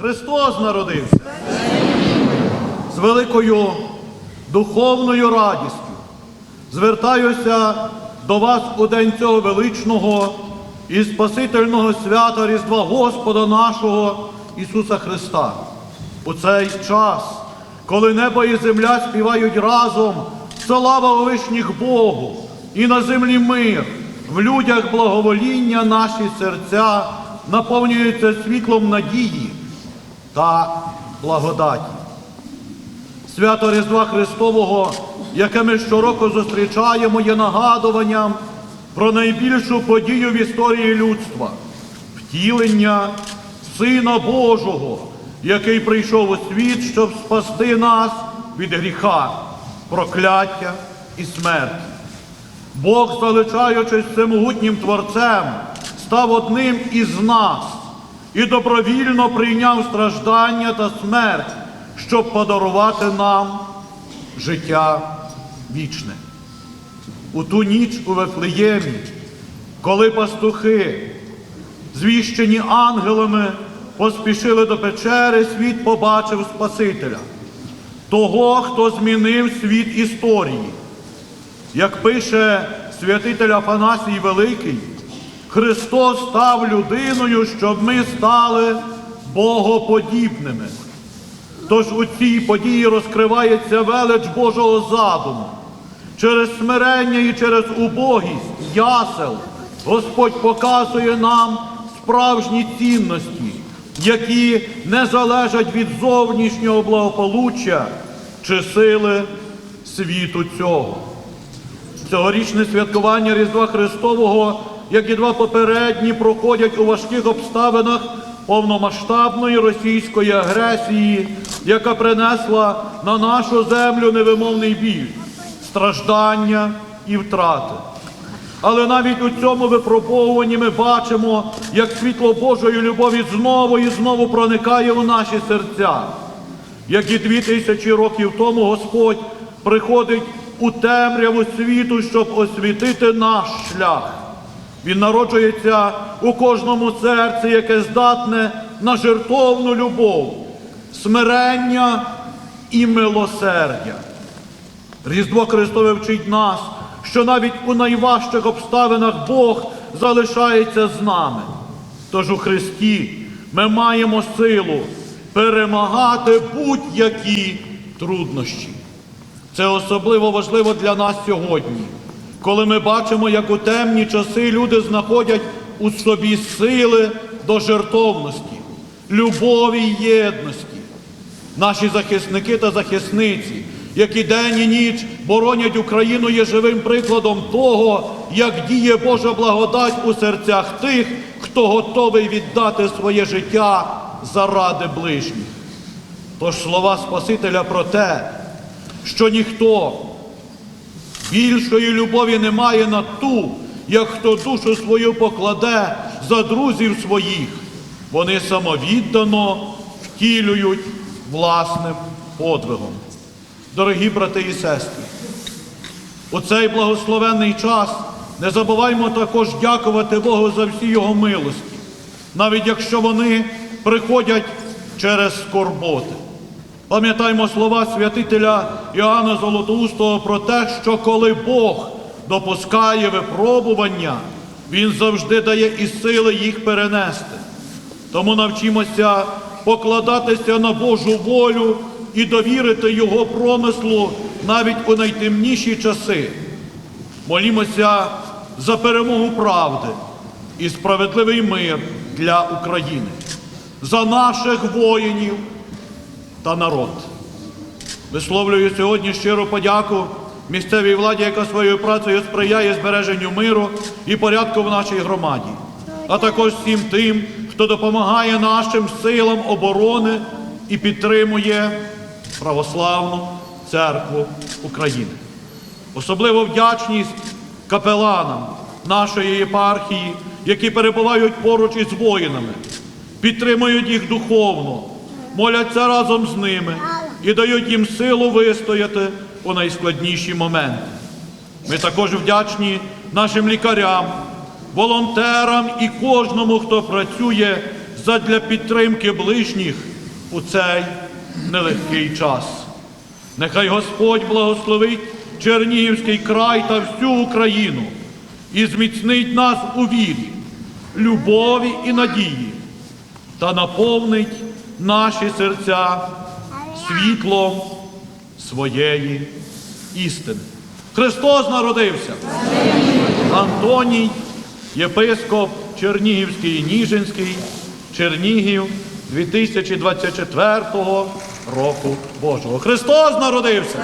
Христос народився. З великою духовною радістю звертаюся до вас у день цього величного і спасительного свята Різдва Господа нашого Ісуса Христа. У цей час, коли небо і земля співають разом, слава вишніх Богу, і на землі мир, в людях благовоління наші серця наповнюються світлом надії та благодаті. Свято Різдва Христового, яке ми щороку зустрічаємо, є нагадуванням про найбільшу подію в історії людства втілення Сина Божого, який прийшов у світ, щоб спасти нас від гріха, прокляття і смерті. Бог, залишаючись всемогутнім Творцем, став одним із нас і добровільно прийняв страждання та смерть, щоб подарувати нам життя вічне. У ту ніч у Вифлеємі, коли пастухи, звіщені ангелами, поспішили до печери, світ побачив Спасителя, того, хто змінив світ історії. Як пише святитель Афанасій Великий, Христос став людиною, щоб ми стали богоподібними. Тож у цій події розкривається велич Божого задуму. Через смирення і через убогість, ясел, Господь показує нам справжні цінності, які не залежать від зовнішнього благополуччя чи сили світу цього. Цьогорічне святкування Різдва Христового, як і два попередні, проходять у важких обставинах повномасштабної російської агресії, яка принесла на нашу землю невимовний біль, страждання і втрати. Але навіть у цьому випробовуванні ми бачимо, як світло Божої любові знову і знову проникає у наші серця. Як і дві тисячі років тому Господь приходить у темряву світу, щоб освітити наш шлях. Він народжується у кожному серці, яке здатне на жертовну любов, смирення і милосердя. Різдво Христове вчить нас, що навіть у найважчих обставинах Бог залишається з нами. Тож у Христі ми маємо силу перемагати будь-які труднощі. Це особливо важливо для нас сьогодні, коли ми бачимо, як у темні часи люди знаходять у собі сили до жертовності, любові й єдності. Наші захисники та захисниці, які день і ніч боронять Україну, є живим прикладом того, як діє Божа благодать у серцях тих, хто готовий віддати своє життя заради ближніх. Тож слова Спасителя про те, що ніхто більшої любові не має на ту, як хто душу свою покладе за друзів своїх. Вони самовіддано втілюють власним подвигом. Дорогі брати і сестри, у цей благословенний час не забуваймо також дякувати Богу за всі Його милості, навіть якщо вони приходять через скорботи. Пам'ятаймо слова святителя Іоанна Золотоустого про те, що коли Бог допускає випробування, Він завжди дає і сили їх перенести. Тому навчимося покладатися на Божу волю і довірити Його промислу навіть у найтемніші часи. Молімося за перемогу правди і справедливий мир для України, за наших воїнів та народ. Висловлюю сьогодні щиру подяку місцевій владі, яка своєю працею сприяє збереженню миру і порядку в нашій громаді, а також всім тим, хто допомагає нашим силам оборони і підтримує православну церкву України. Особливо вдячність капеланам нашої єпархії, які перебувають поруч із воїнами, підтримують їх духовно, моляться разом з ними і дають їм силу вистояти у найскладніші моменти. Ми також вдячні нашим лікарям, волонтерам і кожному, хто працює задля підтримки ближніх у цей нелегкий час. Нехай Господь благословить Чернігівський край та всю Україну і зміцнить нас у вірі, любові і надії та наповнить наші серця світлом своєї істини. Христос народився. Антоній, єпископ Чернігівський і Ніжинський, Чернігів 2024 року Божого. Христос народився!